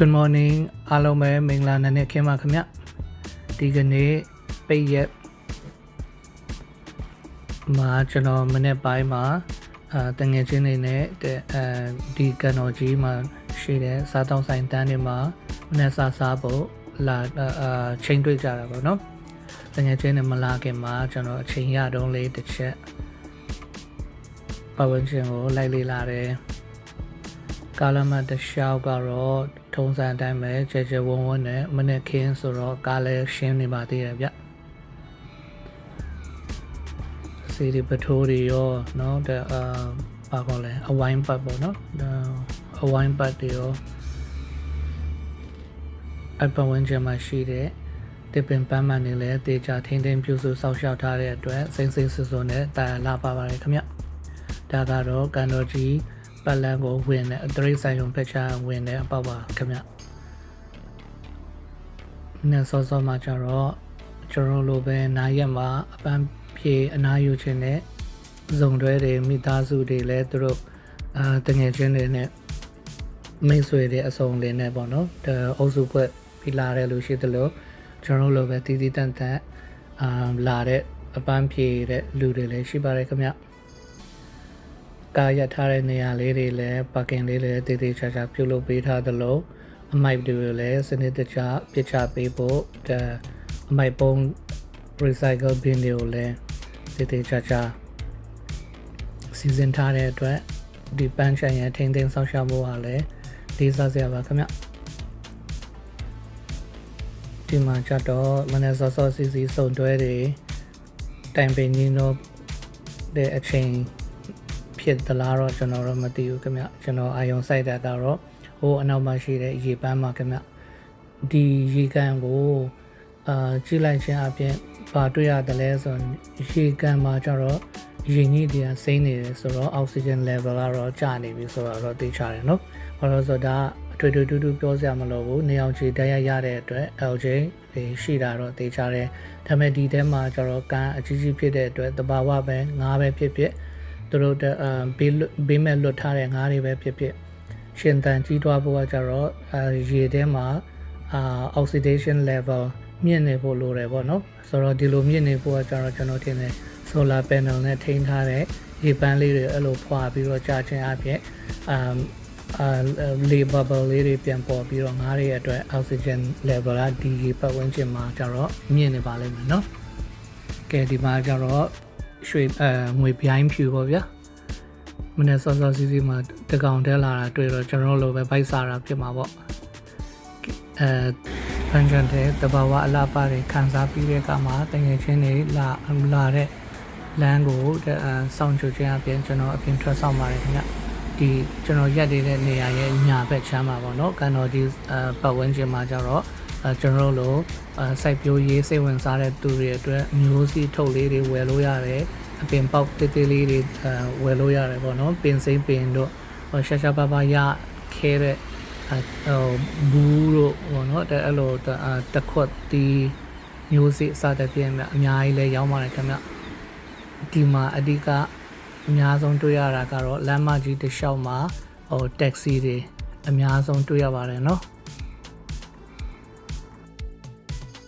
Good morning အားလုံးပဲမင်္ဂလာနံနက်ခင်းပါခင်ဗျဒီကနေ့ပိတ်ရက်မှာကျွန်တော်မနေ့ပိုင်းမှာအာတငယ်ချင်းတွေနဲ့တဲ့အဲဒီကန်တော်ကြီးမှာရှိတဲ့စားတောင်းဆိုင်တန်းတွေမှာမနေ့စားစားဖို့လာအာချိန်တွေ့ကြတာပေါ့နော်တငယ်ချင်းတွေမလာခင်မှာကျွန်တော်အချိန်ရတော့လေးတစ်ချက်ပတ်ဝန်းကျင်ကိုလိုက်လေ့လာတယ် ကာလမတ်တစ်လျှောက်ကတော့ထုံးစံအတိုင်းပဲကြဲကြဲဝုံဝုံနဲ့မနေ့ခင်းဆိုတော့ကားလည်းရှင်းနေပါသေးတယ်ဗျစီဒီပထိုးတွေရောเนาะတဲ့အာပါကောလဲအဝိုင်းပတ်ပေါ့နော်အဝိုင်းပတ်တွေရောအပဝန်းကျင်မှာရှိတဲ့တစ်ပင်ပန်းမှန်တွေလည်းတေချာထင်းထင်းပြုစုစောင့်ရှောက်ထားတဲ့အတွက်စိမ့်စိမ့်ဆူဆူနဲ့တာယာလာပါပါတယ်ခင်ဗျဒါကတော့ကန်တော်ကြီး ပတ်လန်းကိုဝင်တဲ့အတရိတ်ဆိုင်ုံဖက်ချာဝင်တဲ့အပေါက်ပါခင်ဗျနဲ့စောစောမှာကျတော့ကျွန်တော်လိုပဲနာရက်မှာအပန်းဖြေအနာယူခြင်းနဲ့ဇုံတွဲတွေမိသားစုတွေလည်းသူတို့အာတငယ်ချင်းတွေနဲ့မိတ်ဆွေတွေအစုံတွေနဲ့ပေါ့နော်တအုပ်စုဖွဲ့ပြီးလာတဲ့လူရှိသလိုကျွန်တော်လိုပဲတည်တည်တန့်တန့်အာလာတဲ့အပန်းဖြေတဲ့လူတွေလည်းရှိပါတယ်ခင်ဗျ ကားရထားတဲ့နေရာလေးတွေလည်းပါကင်လေးလည်းတည်တည်ချာချာပြုလုပ်ပေးထားသလိုအမိုက်တွေလည်းစနစ်တကျပြစ်ချပေးဖို့အမိုက်ပုံ recycle bin တွေကိုလည်းတည်တည်ချာချာစီစဉ်ထားတဲ့အတွက်ဒီပန်းချန်ရဲ့ထိန်းသိမ်းဆောင်ရှားမှုဟာလည်းလေးစားစရာပါခင်ဗျဒီမှာကြတော့မနက်စောစောစီစီစုံတွဲတွေတိုင်ပင်ကြီးတော့တဲ့အချိန် ဖြစ်သလားတော့ကျွန်တော်တော့မသိဘူးခင်ဗျကျွန်တော်အာယုံစိုက်တာကတော့ဟိုအနောက်မှာရှိတဲ့ရေပန်းမှာခင်ဗျဒီရေကန်ကိုအာကြည့်လိုက်ခြင်းအပြင်ဘာတွေ့ရတယ်လဲဆိုရင်ရေကန်မှာကျတော့ရေညစ်တွေကစိမ့်နေတယ်ဆိုတော့အောက်ဆီဂျင် level ကတော့ကျနေပြီဆိုတော့သိချတယ်နော်ဘာလို့ဆိုတော့ဒါအထွေထွေတူတူပြောစရာမလိုဘူးနေအောင်ခြေတက်ရရတဲ့အတွက် LJ တွေရှိတာတော့သိချတယ်ဒါပေမဲ့ဒီထဲမှာကျတော့ကန်အကြီးကြီးဖြစ်တဲ့အတွက်တဘာဝပဲငါးပဲဖြစ်ဖြစ် သူတို့ဘေးဘေးမဲ့လွတ်ထားတဲ့ငါးတွေပဲဖြစ်ဖြစ်ရှင်တန်ကြီးတွားဖို့ကကြတော့ရေထဲမှာအာ oxidation level မြင့်နေဖို့လိုတယ်ပေါ့နော်ဆိုတော့ဒီလိုမြင့်နေဖို့ကကြတော့ကျွန်တော်ထင်တယ် solar panel နဲ့ထိန်းထားတဲ့ရေပန်းလေးတွေအဲ့လိုဖွာပြီးတော့ကြာခြင်းအပြင်အမ်အာလေ bubble လေးတွေပြန်ပေါ်ပြီးတော့ငါးတွေအတွက် oxygen level ကဒီရေပတ်ဝန်းကျင်မှာကြတော့မြင့်နေပါလိမ့်မယ်နော်ကဲဒီမှာကြတော့ ရွှေအဲငွေပြိုင်းဖြူပေါ့ဗျာမနေ့စောစောစီးစီးမှာတကောင်တဲလာတာတွေ့တော့ကျွန်တော်လိုပဲဘိုက်စားတာဖြစ်မှာပေါ့အဲပန်းချန်တဲ့တဘာဝအလားပါတွေခံစားပြီးတဲ့အခါမှာတငယ်ချင်းတွေလာလာတဲ့လမ်းကိုစောင့်ကြည့်ခြင်းအပြင်ကျွန်တော်အပြင်ထွက်ဆောင်ပါတယ်ခင်ဗျဒီကျွန်တော်ရက်နေတဲ့နေရာရဲ့ညာဘက်ချမ်းမှာပေါ့နော်ကန်တော်ကြီးအပတ်ဝန်းကျင်မှာကျတော့ အဲကျွန်တော်တို့လိုစိုက်ပျိုးရေးစိတ်ဝင်စားတဲ့သူတွေအတွက်မျိုးစီထုတ်လေးတွေဝယ်လို့ရတယ်အပင်ပေါက်တေးသေးလေးတွေအဲဝယ်လို့ရတယ်ပေါ့နော်ပင်စိမ့်ပင်တို့ရှာရှာပါပါရခဲတဲ့ဟိုဘူးတို့ပေါ့နော်တဲ့အဲ့လိုတခွတ်တီးမျိုးစီစတဲ့ပြင်အများကြီးလဲရောင်းပါတယ်ခင်ဗျဒီမှာအဓိကအများဆုံးတွေ့ရတာကတော့လမ်းမကြီးတစ်လျှောက်မှာဟိုတက္ကစီတွေအများဆုံးတွေ့ရပါတယ်เนาะ